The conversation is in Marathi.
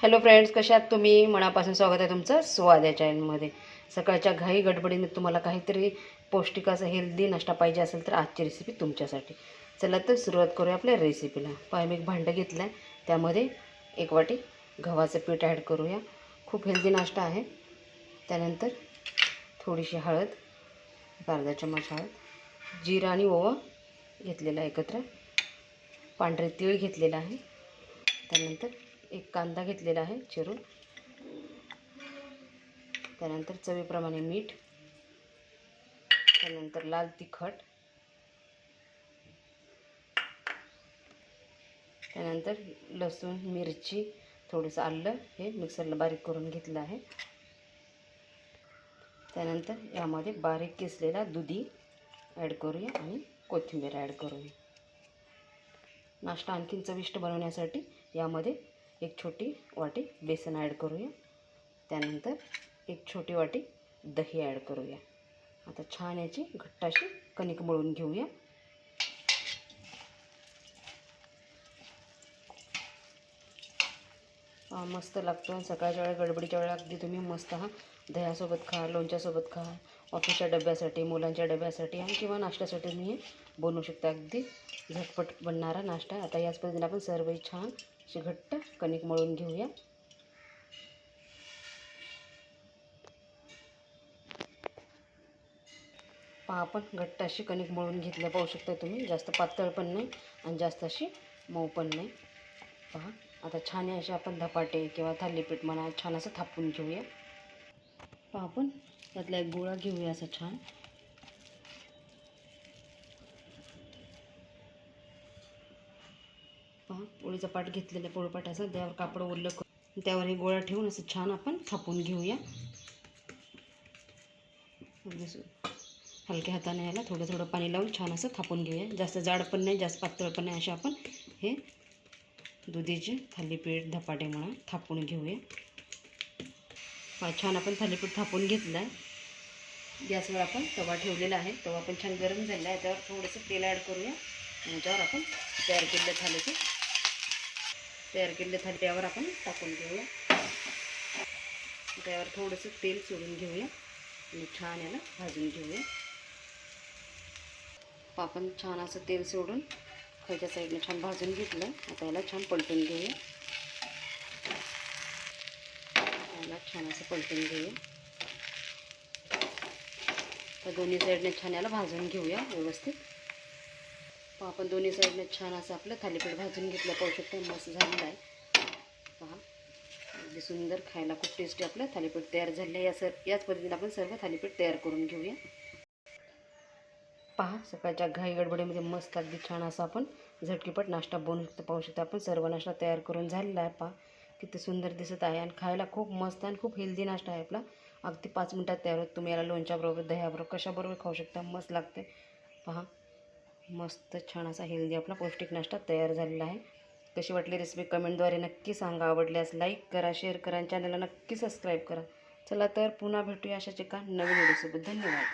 हॅलो फ्रेंड्स कशात तुम्ही? मनापासून स्वागत आहे तुमचं स्वाद या चॅनलमध्ये सकाळच्या घाई गडबडीने तुम्हाला काहीतरी पौष्टिक असं हेल्दी नाश्ता पाहिजे असेल तर आजची रेसिपी तुमच्यासाठी. चला तर सुरुवात करूया आपल्या रेसिपीला पाय मी एक भांडं घेतलं आहे त्यामध्ये एक वाटी गव्हाचं पीठ ॲड करूया. खूप हेल्दी नाश्ता आहे. त्यानंतर थोडीशी हळद अर्धा चम्मच हळद जिरा आणि ओवा घेतलेला एकत्र. पांढरे तीळ घेतलेला आहे. त्यानंतर एक कांदा घेतलेला आहे चिरून. त्यानंतर चवीप्रमाणे मीठ. त्यानंतर लाल तिखट. त्यानंतर लसूण मिरची थोडंसं आलं हे मिक्सरला बारीक करून घेतलं आहे. त्यानंतर यामध्ये बारीक किसलेला दुधी ॲड करूया आणि कोथिंबीर ॲड करूया. नाश्ता आणखीन चविष्ट बनवण्यासाठी यामध्ये एक छोटी वाटी बेसन ॲड करूया. त्यानंतर एक छोटी वाटी दही ॲड करूया. आता छान याची घट्टाशी कणिक मळून घेऊया. मस्त लागतो. सकाळच्या वेळेला गडबडीच्या वेळेला अगदी तुम्ही मस्त हा दह्यासोबत खा लोणच्यासोबत खा. ऑफिसच्या डब्यासाठी मुलांच्या डब्यासाठी आणि किंवा नाश्त्यासाठी तुम्ही हे बनवू शकता. अगदी झटपट बनणारा नाश्ता. आता याच पद्धतीने आपण सर्व छान अशी घट्ट कणिक मळून घेऊया. पहा आपण घट्ट अशी कणिक मळून घेतल्या. पाहू शकता तुम्ही जास्त पातळ पण नाही आणि जास्त अशी मऊ पण नाही. पहा आता छान असे आपण धपाटे किंवा थालीपीठ म्हणा छान असं थापून घेऊया. पहा आपण त्यातला एक गोळा घेऊया असं छान. पहा पोळीचा पाठ घेतलेला पोळपाट असा त्यावर कापड ओरलं करून त्यावर हे गोळा ठेवून असं छान आपण थापून घेऊया. हलक्या हाताने याला थोडं थोडं पाणी लावून छान असं थापून घेऊया. जास्त जाड पण नाही जास्त पातळ पण नाही असे आपण हे दुधीचे थालीपीठ धपाटे म्हणा थापून घेऊया. छान आपण थालीपीठ थापून घेतलं आहे गॅसवर आपण तवा ठेवलेला आहे. तवा पण छान गरम झालेला आहे. त्यावर थोडंसं तेल ॲड करूया. आणि त्यावर आपण तयार केलेलं थालीचे तयार केलेलं थाली त्यावर आपण टाकून घेऊया. त्यावर थोडंसं तेल सोडून घेऊया. आणि छान याला भाजून घेऊया. आपण छान असं तेल सोडून खायच्या साईडने छान भाजून घेतलं. आता याला छान पलटून घेऊया. याला छान असं पलटून घेऊया. तर दोन्ही साईडने छान याला भाजून घेऊया व्यवस्थित. पहा आपण दोन्ही साईडने छान असं आपलं थालीपीठ भाजून घेतलं पाहू शकतो मस्त झालेलं आहे. पहा अगदी सुंदर खायला खूप टेस्टी आपलं थालीपीठ तयार झालं या सर याच पद्धतीने आपण सर्व थालीपीठ तयार करून घेऊया. पहा सकाळच्या घाई गडबडीमध्ये मस्त अगदी छान असं आपण झटकीपट नाश्ता बनवू शकतो पाहू शकतो आपण सर्व नाश्ता तयार करून झालेला आहे. पहा किती सुंदर दिसत आहे आणि खायला खूप मस्त आणि खूप हेल्दी नाश्ता आहे आपला. अगदी पाच मिनटात तयार होत. तुम्ही याला लोणच्याबरोबर दह्याबरोबर कशाबरोबर खाऊ शकता? मस्त लागते पहा मस्त छान असा हेल्दी आपला पौष्टिक नाश्ता तयार झालेला आहे. कशी वाटली रेसिपी कमेंटद्वारे नक्की सांगा. आवडल्यास लाईक करा शेअर करा आणि चॅनलला नक्की सबस्क्राईब करा. चला तर पुन्हा भेटूया अशाच एका नवीन व्हिडिओसोबत धन्यवाद.